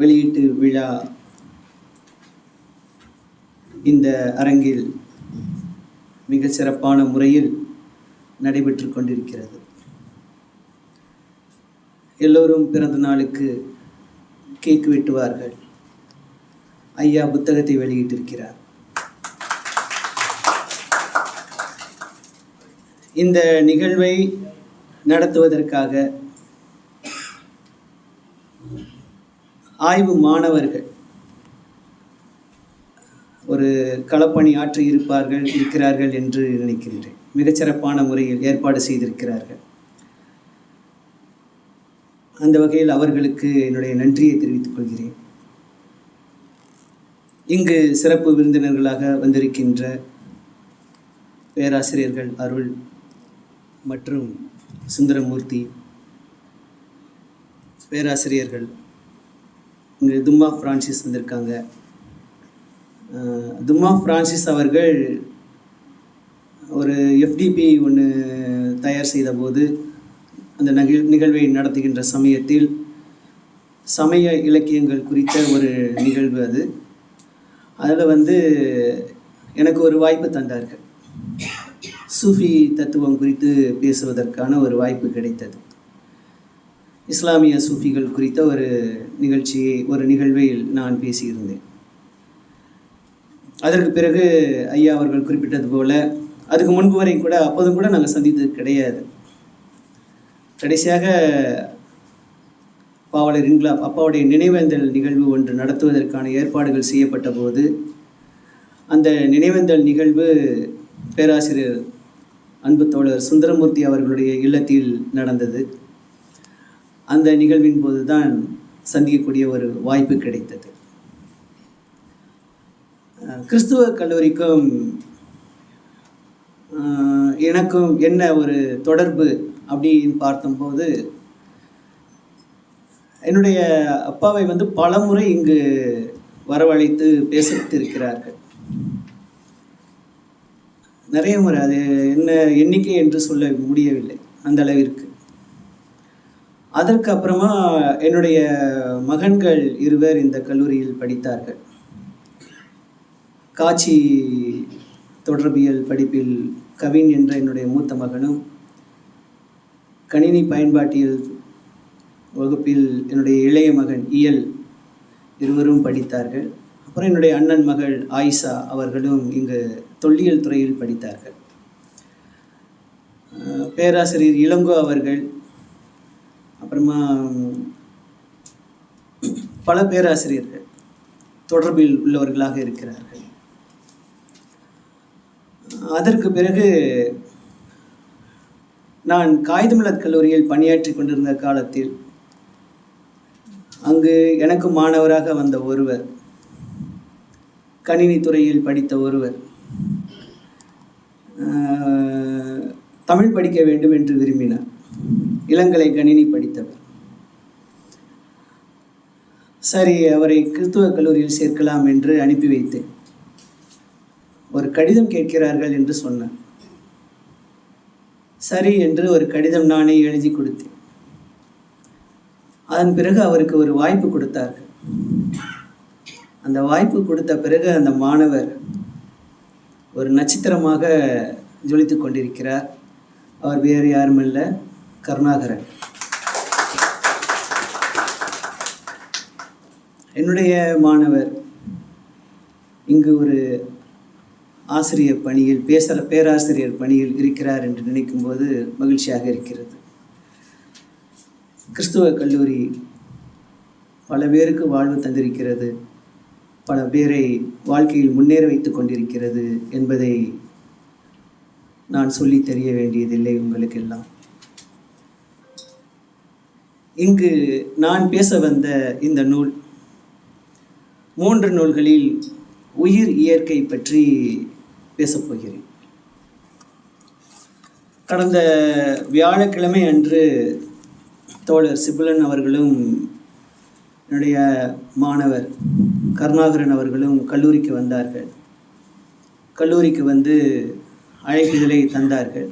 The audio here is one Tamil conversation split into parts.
வெளியீட்டு விழா இந்த அரங்கில் மிக சிறப்பான முறையில் நடைபெற்று கொண்டிருக்கிறது. எல்லோரும் பிறந்த நாளுக்கு கேக் வெட்டுவார்கள். ஐயா புத்தகத்தை வெளியிட்டிருக்கிறார். இந்த நிகழ்வை நடத்துவதற்காக ஆய்வு மாணவர்கள். ஒரு களப்பணி ஆற்றி இருப்பார்கள் இருக்கிறார்கள் என்று நினைக்கின்றேன். மிகச்சிறப்பான முறையில் ஏற்பாடு செய்திருக்கிறார்கள். அந்த வகையில் அவர்களுக்கு என்னுடைய நன்றியை தெரிவித்துக் கொள்கிறேன். இங்கு சிறப்பு விருந்தினர்களாக வந்திருக்கின்ற பேராசிரியர்கள் அருள் மற்றும் சுந்தரமூர்த்தி பேராசிரியர்கள் இங்கே தும்மா பிரான்சிஸ் வந்திருக்காங்க. தும்மா ஃப்ரான்சிஸ் அவர்கள் ஒரு எஃப்டிபி ஒன்று தயார் செய்தபோது அந்த நிகழ் நிகழ்வை நடத்துகின்ற சமயத்தில் சமய இலக்கியங்கள் குறித்த ஒரு நிகழ்வு அது. அதில் வந்து எனக்கு ஒரு வாய்ப்பு தந்தார்கள். சூஃபி தத்துவம் குறித்து பேசுவதற்கான ஒரு வாய்ப்பு கிடைத்தது. இஸ்லாமிய சூஃபிகள் குறித்த ஒரு நிகழ்ச்சியை ஒரு நிகழ்வில் நான் பேசியிருந்தேன். அதற்கு பிறகு ஐயா அவர்கள் குறிப்பிட்டது போல அதுக்கு முன்பு வரை கூட அப்போதும் கூட நாங்கள் சந்தித்தது கிடையாது. கடைசியாக பாவலர் இன்கிலாப் அப்பாவுடைய நினைவேந்தல் நிகழ்வு ஒன்று நடத்துவதற்கான ஏற்பாடுகள் செய்யப்பட்ட போது அந்த நினைவேந்தல் நிகழ்வு பேராசிரியர் அன்பு தோழர் சுந்தரமூர்த்தி அவர்களுடைய இல்லத்தில் நடந்தது. அந்த நிகழ்வின் போது தான் சந்திக்கக்கூடிய ஒரு வாய்ப்பு கிடைத்தது. கிறிஸ்துவ கல்லூரிக்கும் எனக்கும் என்ன ஒரு தொடர்பு அப்படின்னு பார்த்தபோது என்னுடைய அப்பாவை வந்து பலமுறை இங்கு வரவழைத்து பேசித்திருக்கிறார்கள் நிறைய முறை அது என்ன எண்ணிக்கை என்று சொல்ல முடியவில்லை. அந்த அளவிற்கு. அதற்கு அப்புறமா என்னுடைய மகன்கள் இருவர் இந்த கல்லூரியில் படித்தார்கள். காட்சி தொடர்பியல் படிப்பில் கவின் என்ற என்னுடைய மூத்த மகனும் கணினி பயன்பாட்டியல் வகுப்பில் என்னுடைய இளைய மகன் இயல் இருவரும் படித்தார்கள். அப்புறம் என்னுடைய அண்ணன் மகள் ஆயிஷா அவர்களும் இங்கு தொல்லியல் துறையில் படித்தார்கள். பேராசிரியர் இளங்கோ அவர்கள் அப்புறமா பல பேராசிரியர்கள் தொடர்பில் உள்ளவர்களாக இருக்கிறார்கள். அதற்கு பிறகு நான் காகிதமில்லத் கல்லூரியில் பணியாற்றி கொண்டிருந்த காலத்தில் அங்கு எனக்கு மாணவராக வந்த ஒருவர் கணினித்துறையில் படித்த ஒருவர் தமிழ் படிக்க வேண்டும் என்று விரும்பினார். இளங்கலை கணினி படித்தவர். சரி அவரை கிறிஸ்துவ கல்லூரியில் சேர்க்கலாம் என்று அனுப்பி வைத்தேன். ஒரு கடிதம் கேட்கிறார்கள் என்று சொன்னார். சரி என்று ஒரு கடிதம் நானே எழுதி கொடுத்தேன். அதன் பிறகு அவருக்கு ஒரு வாய்ப்பு கொடுத்தார்கள். அந்த வாய்ப்பு கொடுத்த பிறகு அந்த மாணவர் ஒரு நட்சத்திரமாக ஜொலித்து கொண்டிருக்கிறார். அவர் வேறு யாருமல்ல. கருணாகரன். என்னுடைய மாணவர் இங்கு ஒரு ஆசிரியர் பணியில் பேசுகிற பேராசிரியர் பணியில் இருக்கிறார் என்று நினைக்கும்போது மகிழ்ச்சியாக இருக்கிறது. கிறிஸ்துவ கல்லூரி பல பேருக்கு வாழ்வு தந்திருக்கிறது. பல பேரை வாழ்க்கையில் முன்னேற வைத்து கொண்டிருக்கிறது என்பதை நான் சொல்லி தெரிய வேண்டியதில்லை உங்களுக்கெல்லாம். இங்கு நான் பேச வந்த இந்த நூல் மூன்று நூல்களில் உயிர் இயற்கை பற்றி பேசப் போகிறேன். கடந்த வியாழக்கிழமை அன்று தோழர் சிபுலன் அவர்களும் என்னுடைய மாணவர் கருணாகரன் அவர்களும் கல்லூரிக்கு வந்தார்கள். கல்லூரிக்கு வந்து அழைப்புகளை தந்தார்கள்.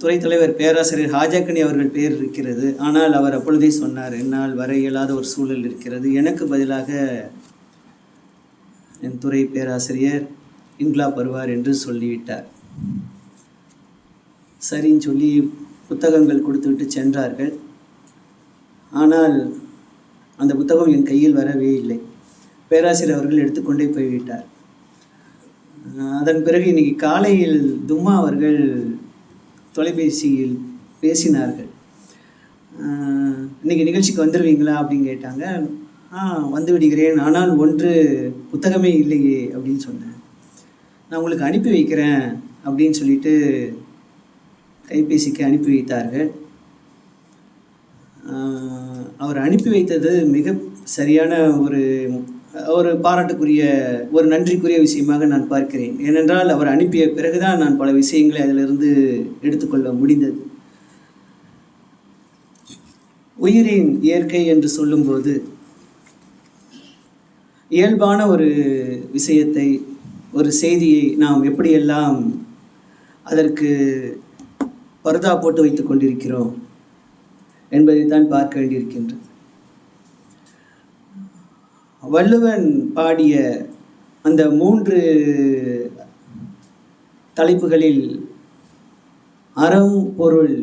துறை தலைவர் பேராசிரியர் ஹாஜாக்கனி அவர்கள் பெயர் இருக்கிறது. ஆனால் அவர் அப்பொழுதே சொன்னார் என்னால் வர இயலாத ஒரு சூழல் இருக்கிறது. எனக்கு பதிலாக என் துறை பேராசிரியர் இன்க்லாப் வருவார் என்று சொல்லிவிட்டார். சரின்னு சொல்லி புத்தகங்கள் கொடுத்துவிட்டு சென்றார்கள். ஆனால் அந்த புத்தகம் என் கையில் வரவே இல்லை. பேராசிரியர் அவர்கள் எடுத்துக்கொண்டே போய்விட்டார். அதன் பிறகு இன்னைக்கு காலையில் தும்மா அவர்கள் தொலைபேசியில் பேசினார்கள். இன்னைக்கு நிகழ்ச்சிக்கு வந்துடுவீங்களா அப்படின்னு கேட்டாங்க. ஆ வந்து விடுகிறேன். ஆனால் ஒன்று புத்தகமே இல்லையே அப்படின்னு சொன்னேன் நான் உங்களுக்கு அனுப்பி வைக்கிறேன் அப்படின்னு சொல்லிட்டு கைபேசிக்கு அனுப்பி வைத்தார்கள். அவர் அனுப்பி வைத்தது மிக சரியான ஒரு ஒரு பாராட்டுக்குரிய ஒரு நன்றிக்குரிய விஷயமாக நான் பார்க்கிறேன். ஏனென்றால் அவர் அனுப்பிய பிறகுதான் நான் பல விஷயங்களை அதிலிருந்து எடுத்துக்கொள்ள முடிந்தது. உயிரின் இயற்கை என்று சொல்லும்போது இயல்பான ஒரு விஷயத்தை ஒரு செய்தியை நாம் எப்படியெல்லாம் அதற்கு பர்தா போட்டு வைத்துக் கொண்டிருக்கிறோம் என்பதைத்தான் பார்க்க வேண்டியிருக்கின்றது. வள்ளுவன் பாடிய அந்த மூன்று தலைப்புகளில் அறம் பொருள்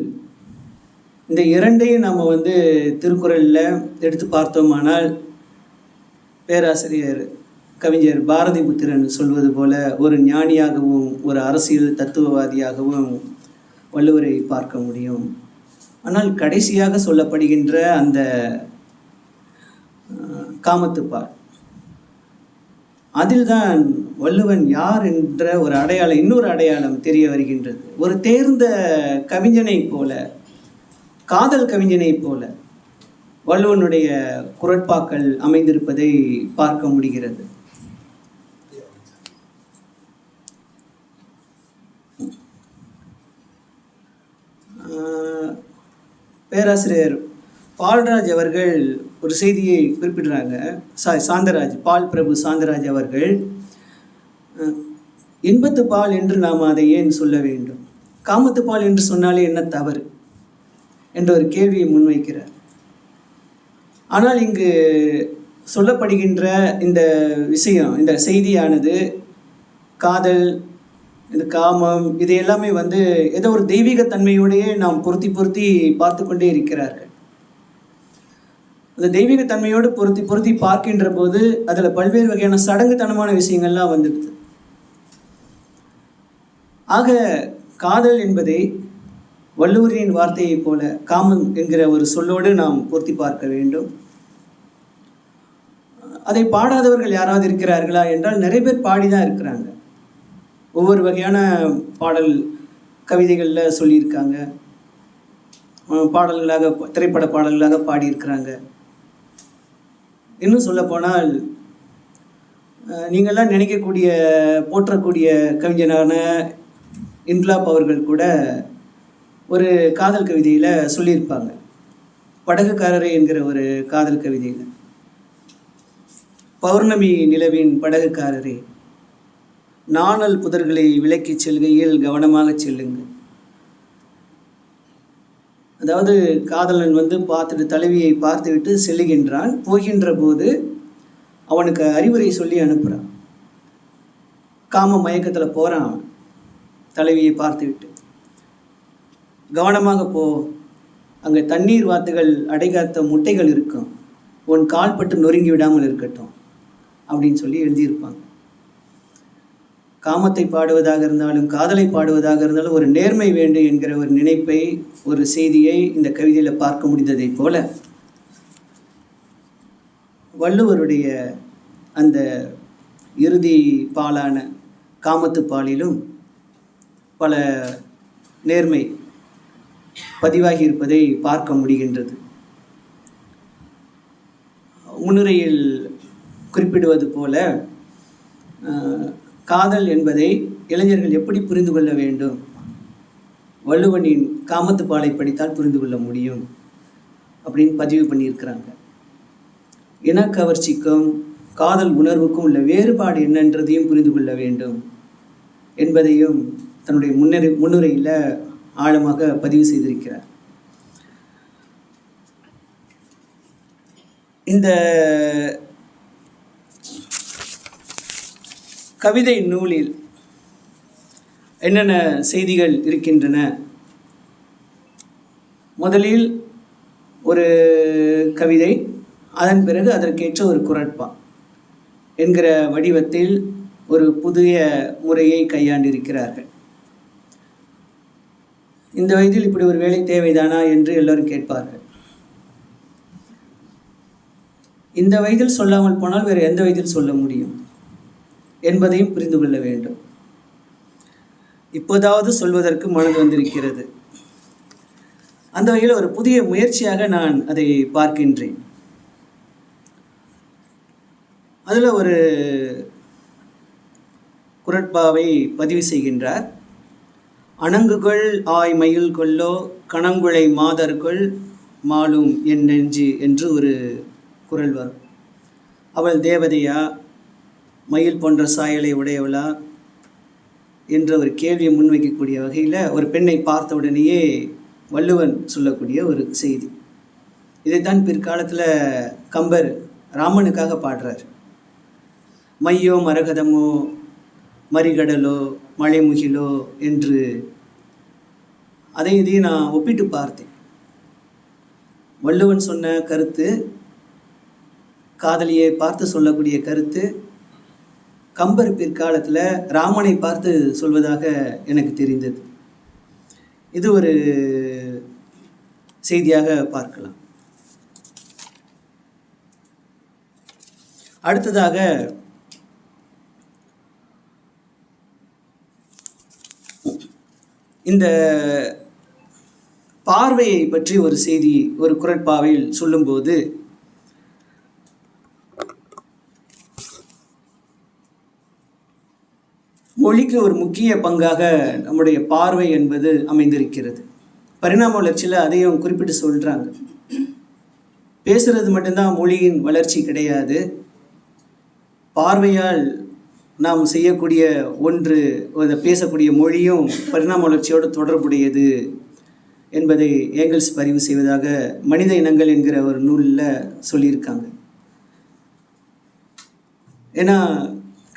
இந்த இரண்டையும் நம்ம வந்து திருக்குறளில் எடுத்து பார்த்தோமானால் பேராசிரியர் கவிஞர் பாரதி புத்திரன் சொல்வது போல ஒரு ஞானியாகவும் ஒரு அரசியல் தத்துவவாதியாகவும் வள்ளுவரை பார்க்க முடியும். ஆனால் கடைசியாக சொல்லப்படுகின்ற அந்த காமத்துப்பார். அதில் அதில்தான் வள்ளுவன் யார் என்ற ஒரு அடையாளம் இன்னொரு அடையாளம் தெரிய வருகின்றது. ஒரு தேர்ந்த கவிஞனைப் போல காதல் கவிஞனைப் போல வள்ளுவனுடைய குரட்பாக்கள் அமைந்திருப்பதை பார்க்க முடிகிறது. பேராசிரியர் பால்ராஜ் அவர்கள் ஒரு செய்தியை குறிப்பிடுறாங்க. சாரி சாந்தராஜ் பால் பிரபு சாந்தராஜ் அவர்கள் இன்பத்து பால் என்று நாம் அதை ஏன் சொல்ல வேண்டும்? காமத்து பால் என்று சொன்னாலே என்ன தவறு? என்ற ஒரு கேள்வியை முன்வைக்கிறார். ஆனால் இங்கு சொல்லப்படுகின்ற இந்த விஷயம் இந்த செய்தியானது காதல் இந்த காமம் இது எல்லாமே வந்து ஏதோ ஒரு தெய்வீக தன்மையோடையே நாம் பொருத்தி பொருத்தி பார்த்து கொண்டே இருக்கிறார்கள். அந்த தெய்வீக தன்மையோடு பொருத்தி பொருத்தி பார்க்கின்ற போது அதில் பல்வேறு வகையான சடங்குத்தனமான விஷயங்கள்லாம் வந்துடுது. ஆக காதல் என்பதை வள்ளுவரின் வார்த்தையைப் போல காமன் என்கிற ஒரு சொல்லோடு நாம் பொருத்தி பார்க்க வேண்டும். அதை பாடாதவர்கள் யாராவது இருக்கிறார்களா என்றால் நிறைய பேர் பாடி தான் இருக்கிறாங்க. ஒவ்வொரு வகையான பாடல் கவிதைகளில் சொல்லியிருக்காங்க. பாடல்களாக திரைப்பட பாடல்களாக பாடியிருக்கிறாங்க. இன்னும் சொல்லப்போனால் அஹ் நீங்கள்லாம் நினைக்கக்கூடிய போற்றக்கூடிய கவிஞனான இன்லாப் அவர்கள் கூட ஒரு காதல் கவிதையில் சொல்லியிருப்பாங்க. படகுக்காரரே என்கிற ஒரு காதல் கவிதையில். பௌர்ணமி நிலவின் படகுக்காரரே நாணல் புதர்களை விலக்கிச் செல்கையில் கவனமாகச் செல்லுங்கள். அதாவது காதலன் வந்து பார்த்துட்டு தலைவியை பார்த்துவிட்டு செல்லுகின்றான். போகின்ற போது அவனுக்கு அறிவுரை சொல்லி அனுப்புகிறான் காம மயக்கத்தில் போகிறான் அவன். தலைவியை பார்த்துவிட்டு. கவனமாக போ. அங்கே தண்ணீர் வாத்துகள் அடைகாத்த முட்டைகள் இருக்கும். உன் கால் பட்டு நொறுங்கி விடாமல் இருக்கட்டும். அப்படின்னு சொல்லி எழுதியிருப்பாங்க. காமத்தை பாடுவதாக இருந்தாலும் காதலை பாடுவதாக இருந்தாலும் ஒரு நேர்மை வேண்டும் என்கிற ஒரு நினைப்பை ஒரு செய்தியை இந்த கவிதையில் பார்க்க முடிந்ததைப் போல வள்ளுவருடைய அந்த இறுதி பாலான காமத்து பாலிலும் பல நேர்மை பதிவாகி இருப்பதை பார்க்க முடிகின்றது. முன்னுரையில் குறிப்பிடுவது போல காதல் என்பதை இளைஞர்கள் எப்படி புரிந்து கொள்ள வேண்டும்? வள்ளுவனின் காமத்து பாலை படித்தால் புரிந்து கொள்ள முடியும் அப்படின்னு பதிவு பண்ணியிருக்கிறாங்க. இனக்கவர்ச்சிக்கும் காதல் உணர்வுக்கும் உள்ள வேறுபாடு என்னன்றதையும் புரிந்து கொள்ள வேண்டும் என்பதையும் தன்னுடைய முன்னுரை முன்னுரையில் ஆழமாக பதிவு செய்திருக்கிறார். இந்த கவிதை நூலில் என்னென்ன செய்திகள் இருக்கின்றன? முதலில் ஒரு கவிதை அதன் பிறகு அதற்கேற்ற ஒரு குரட்பா என்கிற வடிவத்தில் ஒரு புதிய முறையை கையாண்டிருக்கிறார்கள். இந்த வயதில் இப்படி ஒரு வேலை தேவைதானா என்று எல்லோரும் கேட்பார்கள். இந்த வயதில் சொல்லாமல் போனால் வேறு எந்த வயதில் சொல்ல முடியும்? என்பதையும் புரிந்து கொள்ள வேண்டும். இப்போதாவது சொல்வதற்கு மனது வந்திருக்கிறது. அந்த வகையில் ஒரு புதிய முயற்சியாக நான் அதை பார்க்கின்றேன். அதில் ஒரு குரட்பாவை பதிவு செய்கின்றார். அணங்குகள் ஆய் மயில் கொல்லோ கணங்குழை மாதர்கள் மாலும் என் நெஞ்சு என்று ஒரு குரல் வரும். அவள் தேவதையா மயில் போன்ற சாயலை உடையவளா என்ற ஒரு கேள்வியை முன்வைக்கக்கூடிய வகையில் ஒரு பெண்ணை பார்த்த உடனேயே வள்ளுவன் சொல்லக்கூடிய ஒரு செய்தி. இதைத்தான் பிற்காலத்தில் கம்பர் ராமனுக்காக பாடுறார். மையோ மரகதமோ மறிகடலோ மலைமுகிலோ என்று. அதை இதையும் நான் ஒப்பிட்டு பார்த்தேன். வள்ளுவன் சொன்ன கருத்து காதலியை பார்த்து சொல்லக்கூடிய கருத்து கம்பர் பிற்காலத்தில் ராமனை பார்த்து சொல்வதாக எனக்கு தெரிந்தது. இது ஒரு செய்தியாக பார்க்கலாம். அடுத்ததாக இந்த பார்வையை பற்றி ஒரு செய்தி ஒரு குரட்பாவில் சொல்லும்போது மொழிக்கு ஒரு முக்கிய பங்காக நம்முடைய பார்வை என்பது அமைந்திருக்கிறது. பரிணாம வளர்ச்சியில் அதையும் குறிப்பிட்டு சொல்கிறாங்க பேசுறது மட்டும்தான் மொழியின் வளர்ச்சி கிடையாது. பார்வையால் நாம் செய்யக்கூடிய ஒன்று அந்த பேசக்கூடிய மொழியும் பரிணாம வளர்ச்சியோடு தொடர்புடையது என்பதை ஏங்கல்ஸ் பதிவு செய்வதாக மனித இனங்கள் என்கிற ஒரு நூலில் சொல்லியிருக்காங்க. ஏன்னா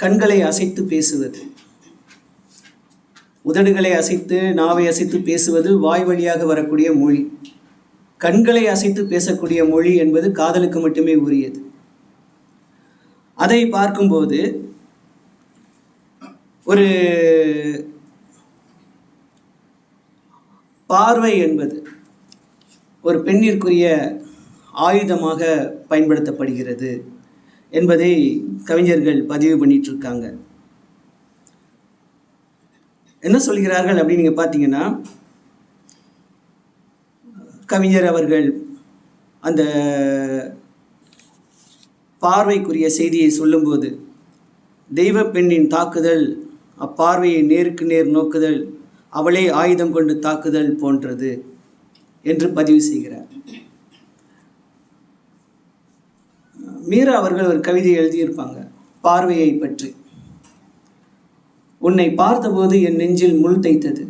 கண்களை அசைத்து பேசுவது உதடுகளை அசைத்து நாவை அசைத்து பேசுவது வாய் வழியாக வரக்கூடிய மொழி. கண்களை அசைத்து பேசக்கூடிய மொழி என்பது காதலுக்கு மட்டுமே உரியது. அதை பார்க்கும்போது ஒரு பார்வை என்பது ஒரு பெண்ணிற்குரிய ஆயுதமாக பயன்படுத்தப்படுகிறது என்பதை கவிஞர்கள் பதிவு பண்ணிட்டு இருக்காங்க. என்ன சொல்கிறார்கள் அப்படின்னு நீங்கள் பார்த்தீங்கன்னா கவிஞர் அவர்கள் அந்த பார்வைக்குரிய செய்தியை சொல்லும்போது தெய்வ பெண்ணின் தாக்குதல் அப்பார்வையை நேருக்கு நேர் நோக்குதல் அவளே ஆயுதம் கொண்டு தாக்குதல் போன்றது என்று பதிவு செய்கிறார். மீரா அவர்கள் ஒரு கவிதை எழுதியிருப்பாங்க பார்வையை பற்றி. உன்னை பார்த்தபோது என் நெஞ்சில் முள் தைத்தது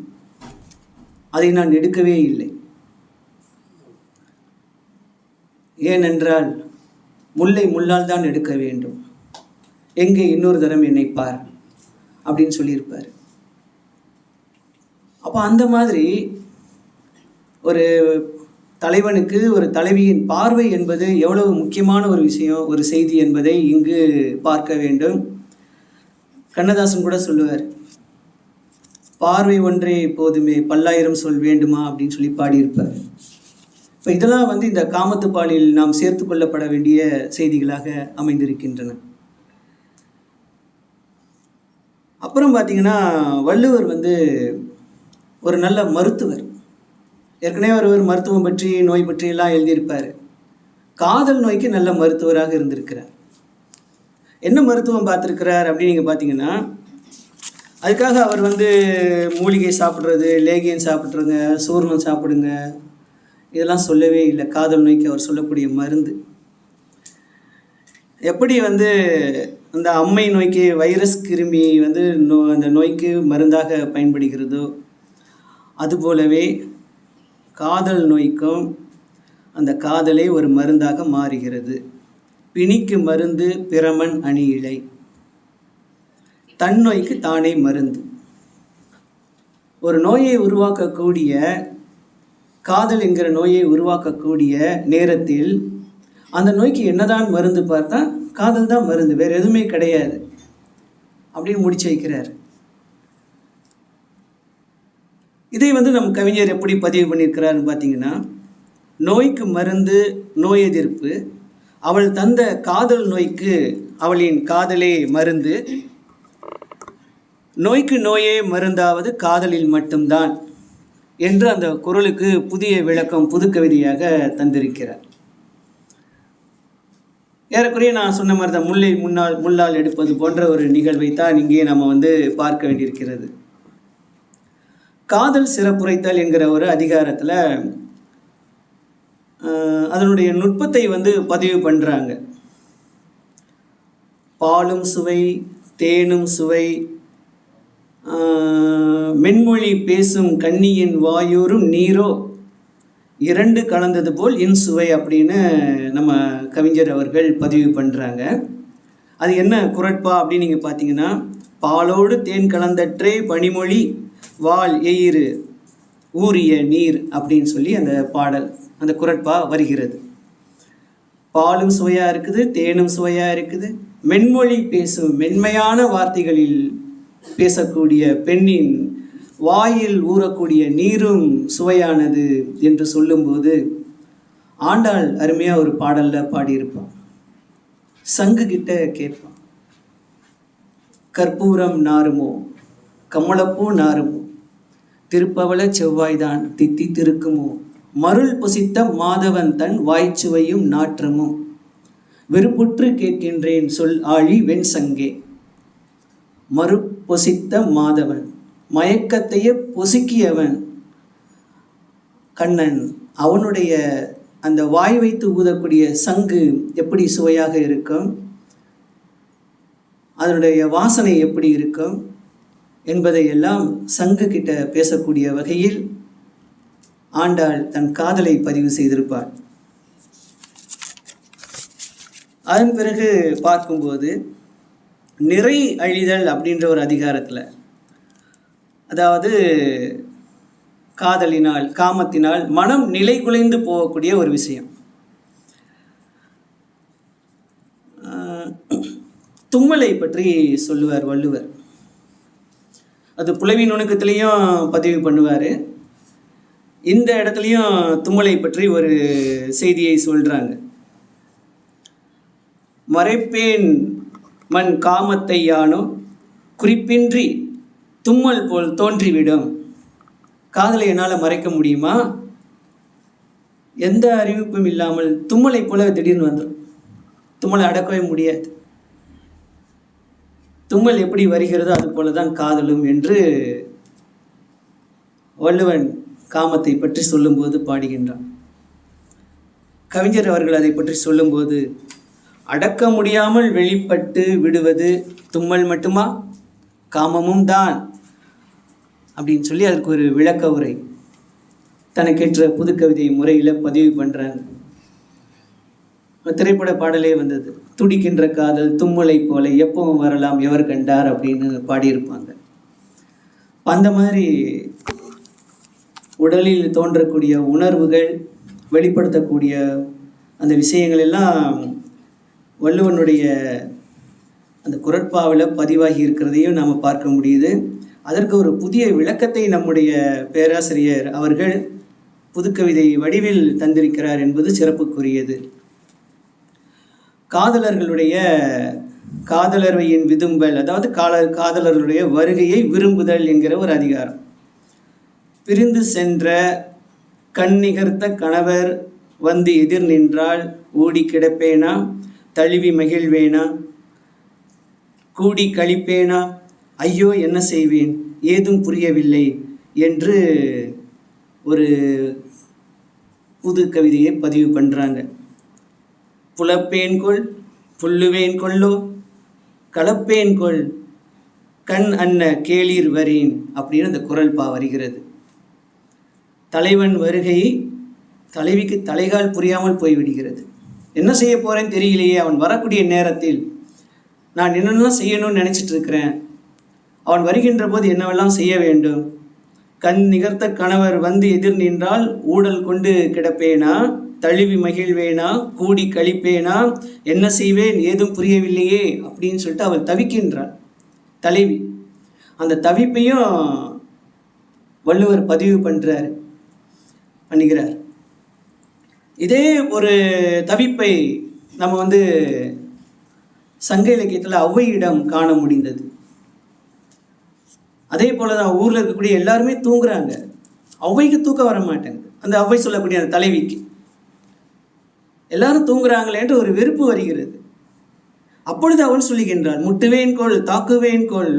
அதை நான் எடுக்கவே இல்லை. ஏனென்றால் முல்லை முள்ளால் தான் எடுக்க வேண்டும். எங்கே இன்னொரு தரம் என்னை பார் அப்படின்னு சொல்லியிருப்பார். அப்போ அந்த மாதிரி ஒரு தலைவனுக்கு ஒரு தலைவியின் பார்வை என்பது எவ்வளவு முக்கியமான ஒரு விஷயம் ஒரு செய்தி என்பதை இங்கு பார்க்க வேண்டும். கண்ணதாசன் கூட சொல்லுவார் பார்வை ஒன்றே போதுமே பல்லாயிரம் சொல் வேண்டுமா? அப்படின்னு சொல்லி பாடியிருப்பார். இப்போ இதெல்லாம் வந்து இந்த காமத்துப்பாலில் நாம் சேர்த்து கொள்ளப்பட வேண்டிய செய்திகளாக அமைந்திருக்கின்றன. அப்புறம் பார்த்தீங்கன்னா வள்ளுவர் வந்து ஒரு நல்ல மருத்துவர். ஏற்கனவே ஒருவர் மருத்துவம் பற்றி நோய் பற்றி எல்லாம் எழுதியிருப்பார். காதல் நோய்க்கு நல்ல மருத்துவராக இருந்திருக்கிறார். என்ன மருத்துவம் பார்த்துருக்கிறார் அப்படின்னு நீங்கள் பார்த்தீங்கன்னா அதுக்காக அவர் வந்து மூலிகை சாப்பிட்றது லேகியம் சாப்பிட்றங்க சூர்ணம் சாப்பிடுங்க இதெல்லாம் சொல்லவே இல்லை. காதல் நோய்க்கு அவர் சொல்லக்கூடிய மருந்து. எப்படி வந்து அந்த அம்மை நோய்க்கு வைரஸ் கிருமி வந்து நோ அந்த நோய்க்கு மருந்தாக பயன்படுகிறதோ அதுபோலவே காதல் நோய்க்கும் அந்த காதலே ஒரு மருந்தாக மாறுகிறது. பிணிக்கு மருந்து பிரமன் அணியிலை. தன் நோய்க்கு தானே மருந்து. ஒரு நோயை உருவாக்கக்கூடிய காதல் என்கிற நோயை உருவாக்கக்கூடிய நேரத்தில் அந்த நோய்க்கு என்னதான் மருந்து பார்த்தா காதல் தான் மருந்து வேறு எதுவுமே கிடையாது அப்படின்னு முடிச்சு வைக்கிறார். இதை வந்து நம் கவிஞர் எப்படி பதிவு பண்ணியிருக்கிறாருன்னு பார்த்தீங்கன்னா நோய்க்கு மருந்து நோய் எதிர்ப்பு அவள் தந்த காதல் நோய்க்கு அவளின் காதலே மருந்து. நோய்க்கு நோயே மருந்தாவது காதலில் மட்டும்தான் என்று அந்த குரலுக்கு புதிய விளக்கம் புது கவிதையாக தந்திருக்கிறார். ஏறக்குறைய நான் சொன்ன மாதிரி தான் முல்லை முன்னால் முள்ளால் எடுப்பது போன்ற ஒரு நிகழ்வை தான் இங்கே நம்ம வந்து பார்க்க வேண்டியிருக்கிறது. காதல் சிறப்புரைத்தல் என்கிற ஒரு அதிகாரத்தில் அதனுடைய நுட்பத்தை வந்து பதிவு பண்ணுறாங்க பாலும் சுவை தேனும் சுவை மென்மொழி பேசும் கன்னியின் வாயூரும் நீரோ இரண்டு கலந்தது போல் இன்சுவை அப்படின்னு நம்ம கவிஞர் அவர்கள் பதிவு பண்ணுறாங்க அது என்ன குரட்பா அப்படின்னு நீங்கள் பார்த்தீங்கன்னா பாலோடு தேன் கலந்தற்றே பனிமொழி வால் எயிறு. ஊறிய நீர் அப்படின்னு சொல்லி அந்த பாடல் அந்த குரட்பா வருகிறது. பாலும் சுவையாக இருக்குது தேனும் சுவையாக இருக்குது. மென்மொழி பேசும் மென்மையான வார்த்தைகளில் பேசக்கூடிய பெண்ணின் வாயில் ஊறக்கூடிய நீரும் சுவையானது என்று சொல்லும்போது ஆண்டாள் அருமையாக ஒரு பாடலில் பாடியிருப்பான். சங்கு கிட்ட கேட்பான். கற்பூரம் நாருமோ கமலப்பூ நாருமோ திருப்பவள செவ்வாய்தான் தித்தி திருக்குமோ? மருள் புசித்த மாதவன் தன் வாய்ச்சுவையும் நாற்றமும். வெறுப்புற்று கேட்கின்றேன் சொல் ஆழி வெண் சங்கே. மறு பொசித்த மாதவன் மயக்கத்தையே பொசுக்கியவன் கண்ணன் அவனுடைய அந்த வாய் வைத்து ஊதக்கூடிய சங்கு எப்படி சுவையாக இருக்கும்? அதனுடைய வாசனை எப்படி இருக்கும்? என்பதை எல்லாம் சங்கு கிட்ட பேசக்கூடிய வகையில் ஆண்டாள் தன் காதலை பதிவு செய்திருப்பார் அதன் பிறகு பார்க்கும்போது நிறை அழிதல் அப்படின்ற ஒரு அதிகாரத்தில் அதாவது காதலினால் காமத்தினால் மனம் நிலை குலைந்து போகக்கூடிய ஒரு விஷயம். தும்மலை பற்றி சொல்லுவார் வள்ளுவர். அது புலவி நுணுக்கத்திலையும் பதிவு பண்ணுவார். இந்த இடத்துலையும் தும்மலை பற்றி ஒரு செய்தியை சொல்கிறாங்க மறைப்பேன் மண் காமத்தை யானோ குறிப்பின்றி தும்மல் போல் தோன்றிவிடும். காதலை என்னால் மறைக்க முடியுமா? எந்த அறிவிப்பும் இல்லாமல் தும்மலை போல திடீர்னு வந்துடும் தும்மலை அடக்கவே முடியாது. தும்மல் எப்படி வருகிறதோ அது போல தான் காதலும் என்று வள்ளுவன் காமத்தை பற்றி சொல்லும்போது பாடுகின்றான். கவிஞர் அவர்கள் அதை பற்றி சொல்லும்போது அடக்க முடியாமல் வெளிப்பட்டு விடுவது தும்மல் மட்டுமா? காமமும் தான். அப்படின்னு சொல்லி அதற்கு ஒரு விளக்க உரை. தனக்கேற்ற புதுக்கவிதை முறையில் பதிவு பண்ணுறாங்க திரைப்பட பாடலே வந்தது. துடிக்கின்ற காதல் தும்மலை போல எப்பவும் வரலாம் எவர் கண்டார் அப்படின்னு பாடியிருப்பாங்க. அந்த மாதிரி உடலில் தோன்றக்கூடிய உணர்வுகள் வெளிப்படுத்தக்கூடிய அந்த விஷயங்கள் எல்லாம் வள்ளுவனுடைய அந்த குரட்பாவில் பதிவாகி இருக்கிறதையும் நாம் பார்க்க முடியுது. அதற்கு ஒரு புதிய விளக்கத்தை நம்முடைய பேராசிரியர் அவர்கள் புதுக்கவிதை வடிவில் தந்திருக்கிறார் என்பது சிறப்புக்குரியது. காதலர்களுடைய காதலர்வையின் விதும்பல் அதாவது கால காதலர்களுடைய வருகையை விரும்புதல் என்கிற ஒரு அதிகாரம். பிரிந்து சென்ற கண்ணிகர்த்த கணவர் வந்து எதிர் நின்றால் ஓடி கிடப்பேனா? தழுவி மகிழ்வேனா? கூடி கழிப்பேனா ஐயோ என்ன செய்வேன்? ஏதும் புரியவில்லை என்று ஒரு புது கவிதையை பதிவு பண்ணுறாங்க புலப்பேன் கொள் புல்லுவேன் கொள்ளோ கலப்பேன் கொள் கண் அன்ன கேளீர் வரேன் அப்படின்னு அந்த குரல் பா வருகிறது. தலைவன் வருகை தலைவிக்கு தலைகால் புரியாமல் போய்விடுகிறது. என்ன செய்ய போகிறேன்னு தெரியலையே அவன் வரக்கூடிய நேரத்தில் நான் என்னென்னலாம் செய்யணும்னு நினச்சிட்டு இருக்கிறேன் அவன் வருகின்ற போது என்னவெல்லாம் செய்ய வேண்டும்? கண் நிகர்த்த கணவர் வந்து எதிர் நின்றால் ஊடல் கொண்டு கிடப்பேனா? தழுவி மகிழ்வேனா? கூடி கழிப்பேனா என்ன செய்வேன்? ஏதும் புரியவில்லையே அப்படின்னு சொல்லிட்டு அவள் தவிக்கின்றாள். தலைவி. அந்த தவிப்பையும் வள்ளுவர் பதிவு பண்ணுறாரு பண்ணுகிறார். இதே ஒரு தவிப்பை நம்ம வந்து சங்க இலக்கியத்தில் ஔவையிடம் காண முடிந்தது. அதே போல தான் ஊரில் இருக்கக்கூடிய எல்லாருமே தூங்குறாங்க. ஔவைக்கு தூக்கம் வர மாட்டேங்குது அந்த ஔவை சொல்லக்கூடிய அந்த தலைவிக்கு. எல்லாரும் தூங்குறாங்களேன்ற ஒரு வெறுப்பு வருகிறது. அப்பொழுது அவள் சொல்லுகின்றாள் முட்டுவேன் கொள் தாக்குவேன் கொள்.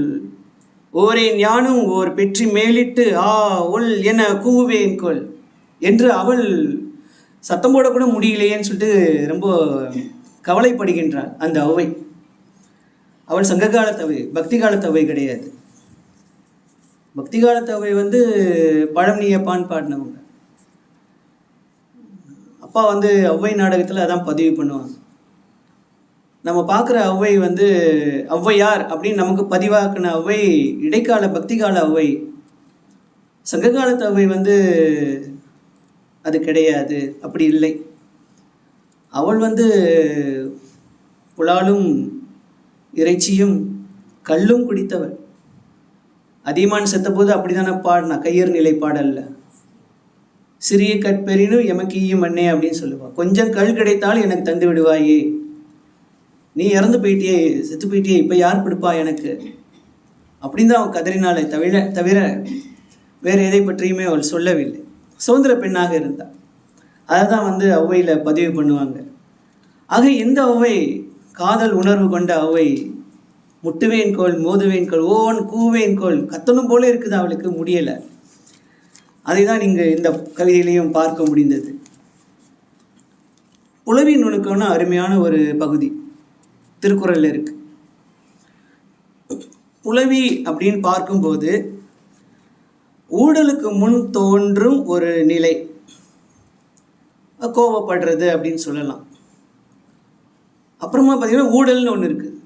ஓரேன் யானும் ஓர் பெற்றி மேலிட்டு ஆ உள் என கூவுவேன் கொள். என்று அவள் சத்தம் போடக்கூட முடியலையேன்னு சொல்லிட்டு ரொம்ப கவலைப்படுகின்றாள் அந்த அவை. அவள் சங்க காலத்தவை பக்தி காலத்தவை கிடையாது. பக்தி காலத்தவை வந்து பழம் நீயப்பான்னு பாடினவங்க. அப்பா வந்து ஔவை நாடகத்தில் அதான் பதிவு பண்ணுவாங்க. நம்ம பார்க்குற ஔவை வந்து ஔவையார் அப்படின்னு நமக்கு பதிவாக்குன ஔவை இடைக்கால பக்தி கால ஔவை சங்க காலத்து ஔவை வந்து அது கிடையாது அப்படி இல்லை. அவள் வந்து புலாலும் இறைச்சியும் கல்லும் குடித்தவள். அதியமான் செத்தபோது அப்படி தானே பாடினா கையர் நிலை பாடல்ல சிறிய கற்பெறினும் எமக்கு ஈயும் மண்ணே அப்படின்னு சொல்லுவாள் கொஞ்சம் கல் கிடைத்தால் எனக்கு தந்து விடுவாயே. நீ இறந்து போயிட்டியே செத்து போயிட்டியே இப்போ யார் கொடுப்பா எனக்கு? அப்படின்னு தான் அவன் கதறினாலே தவிர தவிர வேறு எதை பற்றியுமே அவள் சொல்லவில்லை. சுதந்திர பெண்ணாக இருந்தாள் அதை தான் வந்து ஔவையில் பதிவு பண்ணுவாங்க. ஆக இந்த ஔவை காதல் உணர்வு கொண்ட ஔவை முட்டுவேன் கோள் மோதுவேன் கோள் ஓன் கூவேன் கோள் கத்தணும் போல இருக்குது அவளுக்கு முடியலை. அதை தான் நீங்கள் இந்த கவிதையிலையும் பார்க்க முடிந்தது. புலவி நுணுக்கம்னா அருமையான ஒரு பகுதி. திருக்குறளில் இருக்கு. புலவி அப்படின்னு பார்க்கும்போது ஊடலுக்கு முன் தோன்றும் ஒரு நிலை. கோபப்படுறது அப்படின்னு சொல்லலாம். அப்புறமா பார்த்தீங்கன்னா ஊழல்னு ஒன்று இருக்குது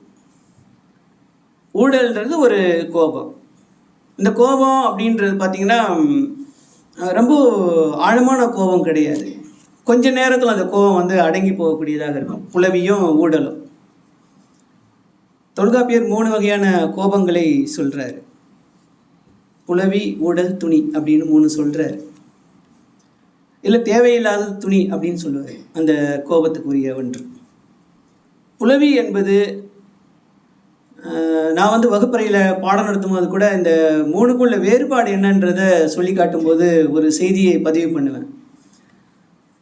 ஊழல்ன்றது ஒரு கோபம். இந்த கோபம் அப்படின்றது பார்த்தீங்கன்னா ரொம்ப ஆழமான கோபம் கிடையாது. கொஞ்ச நேரத்தில் அந்த கோபம் வந்து அடங்கி போகக்கூடியதாக இருக்கும். புலவியும் ஊடலும். தொல்காப்பியர் மூணு வகையான கோபங்களை சொல்கிறாரு புலவி ஊடல் துணி அப்படின்னு மூணு சொல்கிறாரு இல்லை தேவையில்லாத துணி அப்படின்னு சொல்லுவார். அந்த கோபத்துக்குரிய ஒன்று. புலவி என்பது நான் வந்து வகுப்பறையில் பாடம் நடத்தும்போது கூட இந்த மூணுக்குள்ள வேறுபாடு என்னன்றதை சொல்லி காட்டும்போது ஒரு செய்தியை பதிவு பண்ணுவேன்.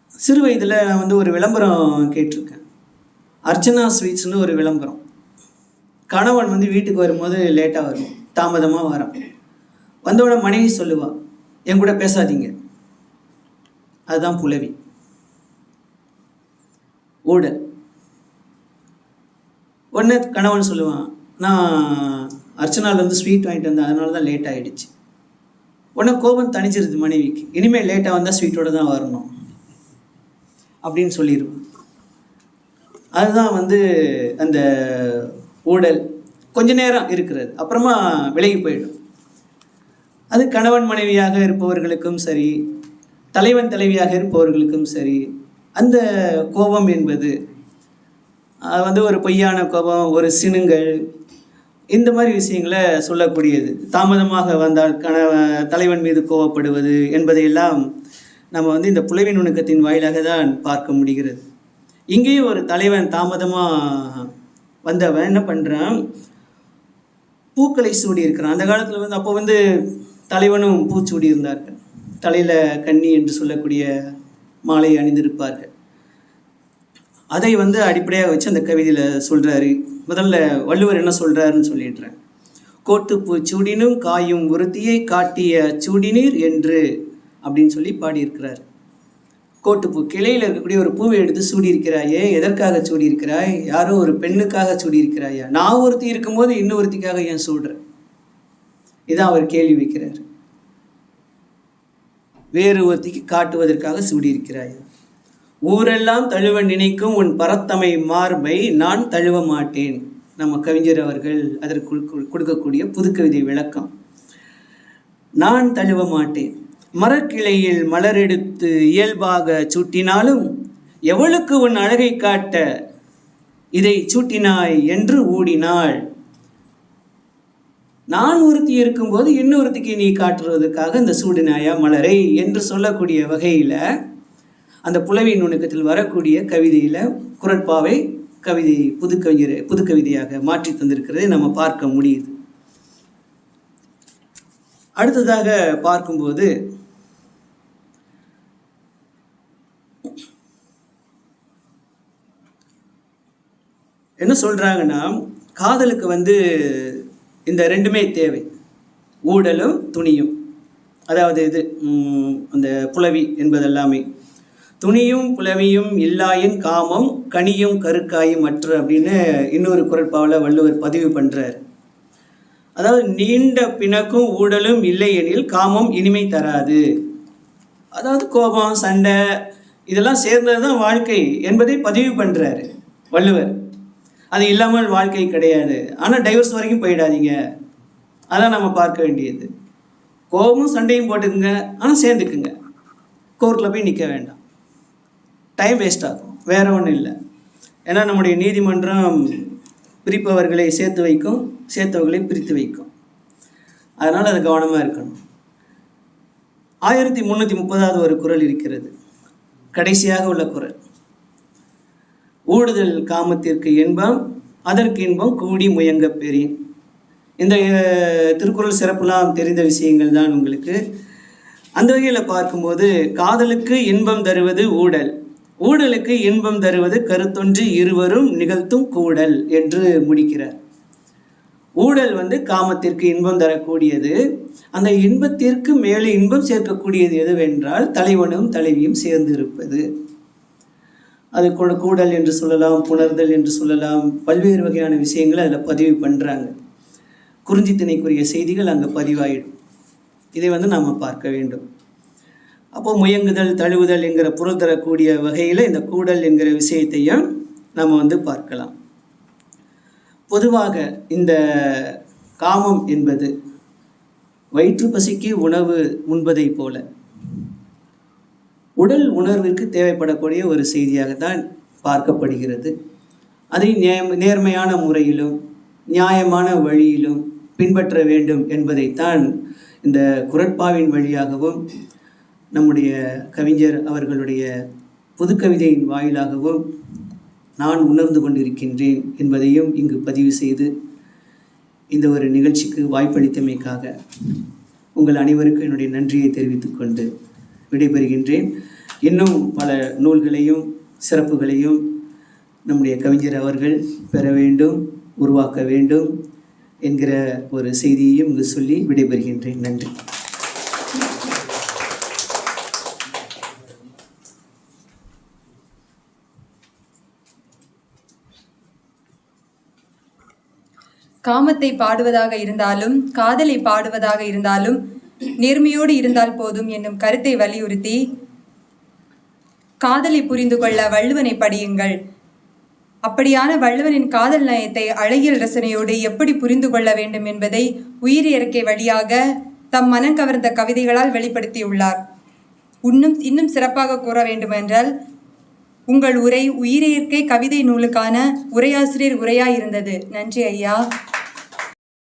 சிறு வயதில் நான் வந்து ஒரு விளம்பரம் கேட்டிருக்கேன். அர்ச்சனா ஸ்வீட்ஸ்னு ஒரு விளம்பரம். கணவன் வந்து வீட்டுக்கு வரும்போது லேட்டாக வரும் தாமதமாக வரான். வந்தோட மனைவி சொல்லுவாள் என் கூட பேசாதீங்க. அதுதான் புலவி. ஊடல். ஒன்று கணவன் சொல்லுவான் நான் அர்ச்சனாலேருந்து ஸ்வீட் வாங்கிட்டு வந்தேன். அதனால தான் லேட் ஆகிடுச்சு உடனே கோபம் தணிச்சிருது மனைவிக்கு. இனிமேல் லேட்டாக வந்தால் ஸ்வீட்டோட தான் வரணும். அப்படின்னு சொல்லிடுவோம் அதுதான் வந்து அந்த ஊடல். கொஞ்ச நேரம் இருக்கிறது. அப்புறமா விலகி போயிடும். அது கணவன் மனைவியாக இருப்பவர்களுக்கும் சரி தலைவன் தலைவியாக இருப்பவர்களுக்கும் சரி அந்த கோபம் என்பது அது வந்து ஒரு பொய்யான கோபம் ஒரு சினுங்கள் இந்த மாதிரி விஷயங்களை சொல்லக்கூடியது. தாமதமாக வந்தால் கண தலைவன் மீது கோபப்படுவது என்பதையெல்லாம் நம்ம வந்து இந்த புலவி நுணுக்கத்தின் வாயிலாக தான் பார்க்க முடிகிறது. இங்கேயும் ஒரு தலைவன் தாமதமாக வந்தவன் என்ன பண்ணுறான் பூக்களை சூடி இருக்கிறான் அந்த காலத்தில் வந்து அப்போ வந்து தலைவனும் பூச்சூடி இருந்தார்கள் தலையில் கன்னி என்று சொல்லக்கூடிய மாலை அணிந்திருப்பார்கள். அதை வந்து அடிப்படையாக வச்சு அந்த கவிதையில் சொல்கிறாரு முதல்ல வள்ளுவர் என்ன சொல்கிறாருன்னு சொல்லிடுறேன். கோட்டுப்பு சூடினும் காயும் ஒருத்தியை காட்டிய சூடினீர் என்று அப்படின்னு சொல்லி பாடியிருக்கிறார். கோட்டுப்பூ கிளையில் இருக்கக்கூடிய ஒரு பூவை எடுத்து சூடியிருக்கிறாயே எதற்காக சூடியிருக்கிறாய்? யாரோ ஒரு பெண்ணுக்காக சூடியிருக்கிறாயா? நான் ஒருத்தி இருக்கும்போது இன்னொருத்திக்காக ஏன் சூடுறேன் இதான் அவர் கேள்வி வைக்கிறார். வேறு ஒருத்திக்கு காட்டுவதற்காக சூடியிருக்கிறாயா? ஊரெல்லாம் தழுவ நினைக்கும் உன் பரத்தமை மார்பை நான் தழுவ மாட்டேன். நம்ம கவிஞர் அவர்கள் அதற்கு கொடுக்கக்கூடிய புதுக்கவிதை விளக்கம். நான் தழுவ மாட்டேன். மரக்கிளையில் மலரெடுத்து இயல்பாக சூட்டினாலும் எவளுக்கு உன் அழகை காட்ட இதை சூட்டினாய் என்று ஊடினாள். நான் ஒருத்தி இருக்கும்போது இன்னொருத்திக்கு நீ காட்டுறதுக்காக இந்த சூடினாயா மலரை என்று சொல்லக்கூடிய வகையில் அந்த புலவி நுணுக்கத்தில் வரக்கூடிய கவிதையில் குரட்பாவை கவிதை புதுக்கவிஞர் புதுக்கவிதையாக மாற்றி தந்திருக்கிறதை நம்ம பார்க்க முடியுது. அடுத்ததாக பார்க்கும்போது என்ன சொல்கிறாங்கன்னா காதலுக்கு வந்து இந்த ரெண்டுமே தேவை. ஊடலும் துணியும். அதாவது இது அந்த புலவி என்பதெல்லாமே. துணியும் புலவியும் இல்லாயின் காமம் கனியும் கருக்காயும் மற்ற அப்படின்னு இன்னொரு குரட்பாவில் வள்ளுவர் பதிவு பண்ணுறார் அதாவது நீண்ட பிணக்கும் ஊடலும் இல்லையெனில் காமம் இனிமை தராது. அதாவது கோபம் சண்டை இதெல்லாம் சேர்ந்தது தான் வாழ்க்கை என்பதை பதிவு பண்ணுறாரு வள்ளுவர். அது இல்லாமல் வாழ்க்கை கிடையாது. ஆனால் டைவர்ஸ் வரைக்கும் போயிடாதீங்க. அதான் நம்ம பார்க்க வேண்டியது. கோபமும் சண்டையும் போட்டுக்குங்க. ஆனால் சேர்ந்துக்குங்க. கோர்ட்டில் போய் நிற்க வேண்டாம். டைம் வேஸ்ட் ஆகும். வேற ஒன்றும் இல்லை. ஏன்னா நம்முடைய நீதிமன்றம் பிரிப்பவர்களை சேர்த்து வைக்கும் சேர்த்தவர்களை பிரித்து வைக்கும். அதனால் அது கவனமாக இருக்கணும். ஆயிரத்தி முந்நூற்றி முப்பதாவது ஒரு குறள் இருக்கிறது. கடைசியாக உள்ள குறள் ஊடுதல் காமத்திற்கு இன்பம் அதற்கு இன்பம் கூடி முயங்க பெறின் இந்த திருக்குறள் சிறப்புலாம் தெரிந்த விஷயங்கள் தான் உங்களுக்கு. அந்த வகையில் பார்க்கும்போது காதலுக்கு இன்பம் தருவது ஊடல். ஊடலுக்கு இன்பம் தருவது கருத்தொன்று இருவரும் நிகழ்த்தும் கூடல் என்று முடிக்கிறார். ஊடல் வந்து காமத்திற்கு இன்பம் தரக்கூடியது. அந்த இன்பத்திற்கு மேலே இன்பம் சேர்க்கக்கூடியது எதுவென்றால் தலைவனும் தலைவியும் சேர்ந்து இருப்பது அது கூட கூடல் என்று சொல்லலாம் புணர்தல் என்று சொல்லலாம் பல்வேறு வகையான விஷயங்களை அதில் பதிவு பண்ணுறாங்க குறிஞ்சி திணைக்குரிய செய்திகள் அங்கே பதிவாயிடும். இதை வந்து நாம் பார்க்க வேண்டும். அப்போ முயங்குதல் தழுவுதல் என்கிற பொருள் தரக்கூடிய வகையில் இந்த கூடல் என்கிற விஷயத்தையும் நம்ம வந்து பார்க்கலாம். பொதுவாக இந்த காமம் என்பது வயிற்று பசிக்கு உணவு உண்பதைப் போல உடல் உணர்விற்கு தேவைப்படக்கூடிய ஒரு செய்தியாகத்தான் பார்க்கப்படுகிறது. அதை நேம் நேர்மையான முறையிலும் நியாயமான வழியிலும் பின்பற்ற வேண்டும் என்பதைத்தான் இந்த குரட்பாவின் வழியாகவும் நம்முடைய கவிஞர் அவர்களுடைய புதுக்கவிதையின் வாயிலாகவும் நான் உணர்ந்து கொண்டிருக்கின்றேன் என்பதையும் இங்கு பதிவு செய்து இந்த ஒரு நிகழ்ச்சிக்கு வாய்ப்பளித்தமைக்காக உங்கள் அனைவருக்கும் என்னுடைய நன்றியை தெரிவித்துக் கொண்டு விடைபெறுகின்றேன். இன்னும் பல நூல்களையும் சிறப்புகளையும் நம்முடைய கவிஞர் அவர்கள் பெற வேண்டும் உருவாக்க வேண்டும் என்கிற ஒரு செய்தியையும் இங்கு சொல்லி விடைபெறுகின்றேன். நன்றி. காமத்தை பாடுவதாக இருந்தாலும் காதலை பாடுவதாக இருந்தாலும் நேர்மையோடு இருந்தால் போதும் என்னும் கருத்தை வலியுறுத்தி காதலை புரிந்து கொள்ள வள்ளுவனை படியுங்கள். அப்படியான வள்ளுவனின் காதல் நயத்தை அழகியல் ரசனையோடு எப்படி புரிந்து கொள்ள வேண்டும் என்பதை உயிரியற்கை வழியாக தம் மனம் கவர்ந்த கவிதைகளால் வெளிப்படுத்தியுள்ளார். இன்னும் இன்னும் சிறப்பாக கூற வேண்டுமென்றால் உங்கள் உரை உயிரியற்கை கவிதை நூலுக்கான உரையாசிரியர் உரையாயிருந்தது. நன்றி ஐயா.